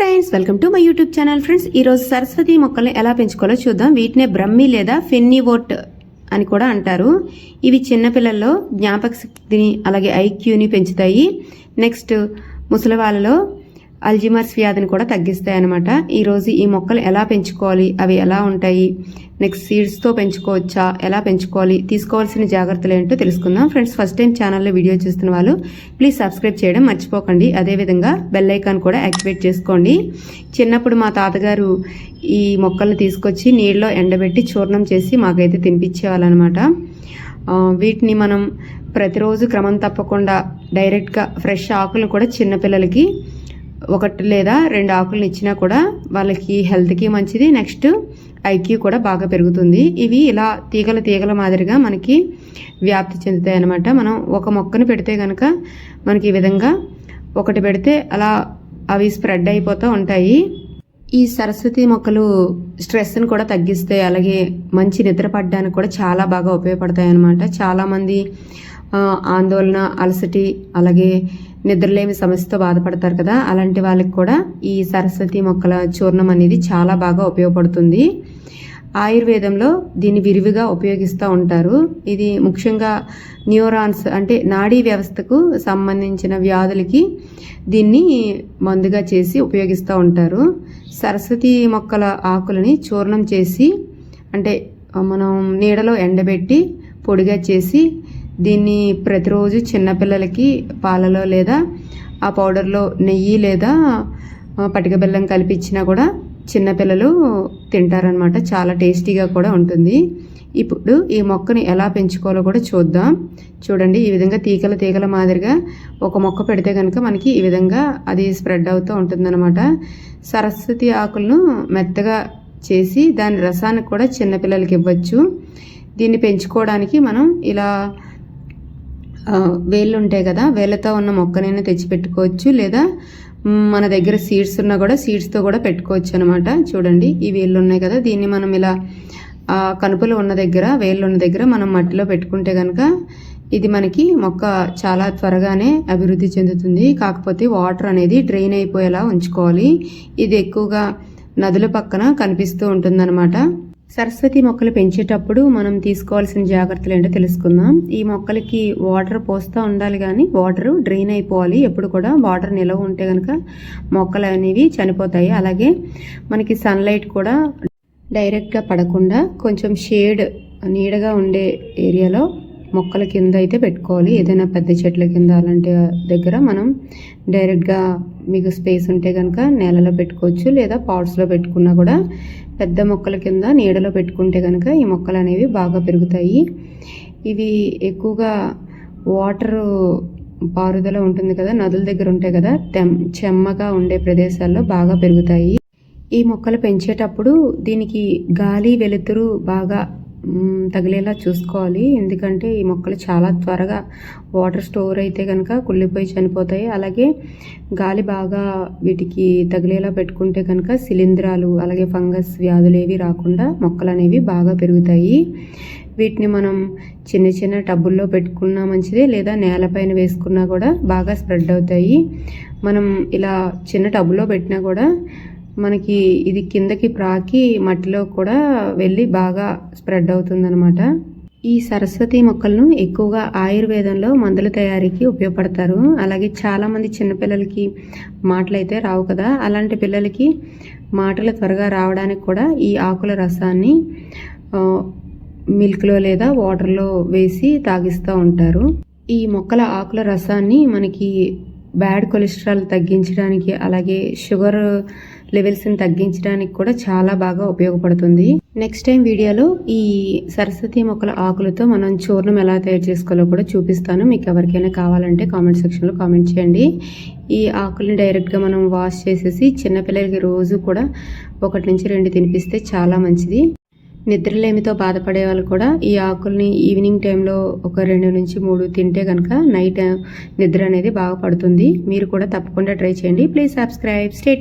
Friends welcome to my YouTube channel friends. ఈరోజు సరస్వతి మొక్కల్ని ఎలా పెంచుకోవాలో చూద్దాం. వీటినే బ్రహ్మి లేదా ఫెన్నివోట్ అని కూడా అంటారు. ఇవి చిన్నపిల్లల్లో జ్ఞాపక శక్తిని అలాగే ఐక్యూని పెంచుతాయి. నెక్స్ట్ ముసలి వాళ్ళలో అల్జిమర్స్ వ్యాధిని కూడా తగ్గిస్తాయి అనమాట ఈరోజు ఈ మొక్కలు ఎలా పెంచుకోవాలి? అవి ఎలా ఉంటాయి? నెక్స్ట్ సీడ్స్తో పెంచుకోవచ్చా? ఎలా పెంచుకోవాలి? తీసుకోవాల్సిన జాగ్రత్తలు ఏంటో తెలుసుకుందాం. ఫ్రెండ్స్ ఫస్ట్ టైం ఛానల్లో వీడియో చూస్తున్న వాళ్ళు ప్లీజ్ సబ్స్క్రైబ్ చేయడం మర్చిపోకండి. అదేవిధంగా బెల్ ఐకాన్ కూడా యాక్టివేట్ చేసుకోండి. చిన్నప్పుడు మా తాతగారు ఈ మొక్కల్ని తీసుకొచ్చి నీళ్ళలో ఎండబెట్టి చూర్ణం చేసి మాకైతే తినిపించేవాళ్ళనమాట వీటిని మనం ప్రతిరోజు క్రమం తప్పకుండా డైరెక్ట్గా ఫ్రెష్ ఆకులు కూడా చిన్నపిల్లలకి ఒకటి లేదా రెండు ఆకులను ఇచ్చినా కూడా వాళ్ళకి హెల్త్కి మంచిది. నెక్స్ట్ ఐక్యూ కూడా బాగా పెరుగుతుంది. ఇవి ఇలా తీగల తీగల మాదిరిగా మనకి వ్యాప్తి చెందుతాయి అన్నమాట మనం ఒక మొక్కను పెడితే కనుక మనకి ఈ విధంగా ఒకటి పెడితే అలా అవి స్ప్రెడ్ అయిపోతూ ఉంటాయి. ఈ సరస్వతి మొక్కలు స్ట్రెస్ని కూడా తగ్గిస్తాయి. అలాగే మంచి నిద్ర పడడానికి కూడా చాలా బాగా ఉపయోగపడతాయి అన్నమాట చాలామంది ఆందోళన అలసటి అలాగే నిద్రలేమి సమస్యతో బాధపడతారు కదా అలాంటి వాళ్ళకి కూడా ఈ సరస్వతి మొక్కల చూర్ణం అనేది చాలా బాగా ఉపయోగపడుతుంది. ఆయుర్వేదంలో దీన్ని విరివిగా ఉపయోగిస్తూ ఉంటారు. ఇది ముఖ్యంగా న్యూరాన్స్ అంటే నాడీ వ్యవస్థకు సంబంధించిన వ్యాధులకి దీన్ని మందుగా చేసి ఉపయోగిస్తూ ఉంటారు. సరస్వతి మొక్కల ఆకులని చూర్ణం చేసి అంటే మనం నీడలో ఎండబెట్టి పొడిగా చేసి దీన్ని ప్రతిరోజు చిన్నపిల్లలకి పాలలో లేదా ఆ పౌడర్లో నెయ్యి లేదా పటిక బెల్లం కలిపించినా కూడా చిన్నపిల్లలు తింటారనమాట చాలా టేస్టీగా కూడా ఉంటుంది. ఇప్పుడు ఈ మొక్కని ఎలా పెంచుకోవాలో కూడా చూద్దాం. చూడండి ఈ విధంగా తీగల తీగల మాదిరిగా ఒక మొక్క పెడితే కనుక మనకి ఈ విధంగా అది స్ప్రెడ్ అవుతూ ఉంటుందన్నమాట. సరస్వతి ఆకులను మెత్తగా చేసి దాని రసానికి కూడా చిన్నపిల్లలకి ఇవ్వచ్చు. దీన్ని పెంచుకోవడానికి మనం ఇలా వేళ్ళు ఉంటాయి కదా వేళ్ళతో ఉన్న మొక్కనైనా తెచ్చి పెట్టుకోవచ్చు లేదా మన దగ్గర సీడ్స్ ఉన్నా కూడా సీడ్స్తో కూడా పెట్టుకోవచ్చు అనమాట చూడండి ఈ వేళ్ళు ఉన్నాయి కదా దీన్ని మనం ఇలా కనుపలు ఉన్న దగ్గర వేళ్ళు ఉన్న దగ్గర మనం మట్టిలో పెట్టుకుంటే కనుక ఇది మనకి మొక్క చాలా త్వరగానే అభివృద్ధి చెందుతుంది. కాకపోతే వాటర్ అనేది డ్రైన్ అయిపోయేలా ఉంచుకోవాలి. ఇది ఎక్కువగా నదుల పక్కన కనిపిస్తూ ఉంటుందన్నమాట. సరస్వతి మొక్కలు పెంచేటప్పుడు మనం తీసుకోవాల్సిన జాగ్రత్తలు ఏంటో తెలుసుకుందాం. ఈ మొక్కలకి వాటర్ పోస్తూ ఉండాలి కానీ వాటర్ డ్రైన్ అయిపోవాలి. ఎప్పుడు కూడా వాటర్ నిలవ ఉంటే కనుక మొక్కలు అనేవి చనిపోతాయి. అలాగే మనకి సన్లైట్ కూడా డైరెక్ట్గా పడకుండా కొంచెం షేడ్ నీడగా ఉండే ఏరియాలో మొక్కల కింద అయితే పెట్టుకోవాలి. ఏదైనా పెద్ద చెట్ల కింద అలాంటి దగ్గర మనం డైరెక్ట్గా మీకు స్పేస్ ఉంటే కనుక నేలలో పెట్టుకోవచ్చు లేదా పాట్స్లో పెట్టుకున్నా కూడా పెద్ద మొక్కల కింద నీడలో పెట్టుకుంటే కనుక ఈ మొక్కలు అనేవి బాగా పెరుగుతాయి. ఇవి ఎక్కువగా వాటర్ పారుదల ఉంటుంది కదా నదుల దగ్గర ఉంటాయి కదా తెమ్ చెమ్మగా ఉండే ప్రదేశాల్లో బాగా పెరుగుతాయి. ఈ మొక్కలు పెంచేటప్పుడు దీనికి గాలి వెలుతురు బాగా తగిలేలా చూసుకోవాలి. ఎందుకంటే ఈ మొక్కలు చాలా త్వరగా వాటర్ స్టోర్ అయితే కనుక కుళ్ళిపోయి చనిపోతాయి. అలాగే గాలి బాగా వీటికి తగిలేలా పెట్టుకుంటే కనుక శిలీంధ్రాలు అలాగే ఫంగస్ వ్యాధులు ఏవి రాకుండా మొక్కలు అనేవి బాగా పెరుగుతాయి. వీటిని మనం చిన్న చిన్న టబ్బుల్లో పెట్టుకున్నా మంచిదే లేదా నేలపైన వేసుకున్నా కూడా బాగా స్ప్రెడ్ అవుతాయి. మనం ఇలా చిన్న టబ్బులో పెట్టినా కూడా మనకి ఇది కిందకి ప్రాకి మట్టిలో కూడా వెళ్ళి బాగా స్ప్రెడ్ అవుతుందన్నమాట. ఈ సరస్వతి మొక్కలను ఎక్కువగా ఆయుర్వేదంలో మందుల తయారీకి ఉపయోగపడతారు. అలాగే చాలామంది చిన్నపిల్లలకి మాటలు అయితే రావు కదా. అలాంటి పిల్లలకి మాటలు త్వరగా రావడానికి కూడా ఈ ఆకుల రసాన్ని మిల్క్లో లేదా వాటర్లో వేసి తాగిస్తూ ఉంటారు. ఈ మొక్కల ఆకుల రసాన్ని మనకి బ్యాడ్ కొలెస్ట్రాల్ తగ్గించడానికి అలాగే షుగర్ లెవెల్స్ని తగ్గించడానికి కూడా చాలా బాగా ఉపయోగపడుతుంది. నెక్స్ట్ టైం వీడియోలో ఈ సరస్వతి మొక్కల ఆకులతో మనం చూర్ణం ఎలా తయారు చేసుకోవాలో కూడా చూపిస్తాను. మీకు ఎవరికైనా కావాలంటే కామెంట్ సెక్షన్లో కామెంట్ చేయండి. ఈ ఆకుల్ని డైరెక్ట్గా మనం వాష్ చేసేసి చిన్నపిల్లలకి రోజు కూడా ఒకటి నుంచి రెండు తినిపిస్తే చాలా మంచిది. నిద్రలేమితో బాధపడే వాళ్ళు కూడా ఈ ఆకుల్ని ఈవినింగ్ టైంలో ఒక రెండు నుంచి మూడు తింటే కనుక నైట్ నిద్ర అనేది బాగా పడుతుంది. మీరు కూడా తప్పకుండా ట్రై చేయండి. Please subscribe state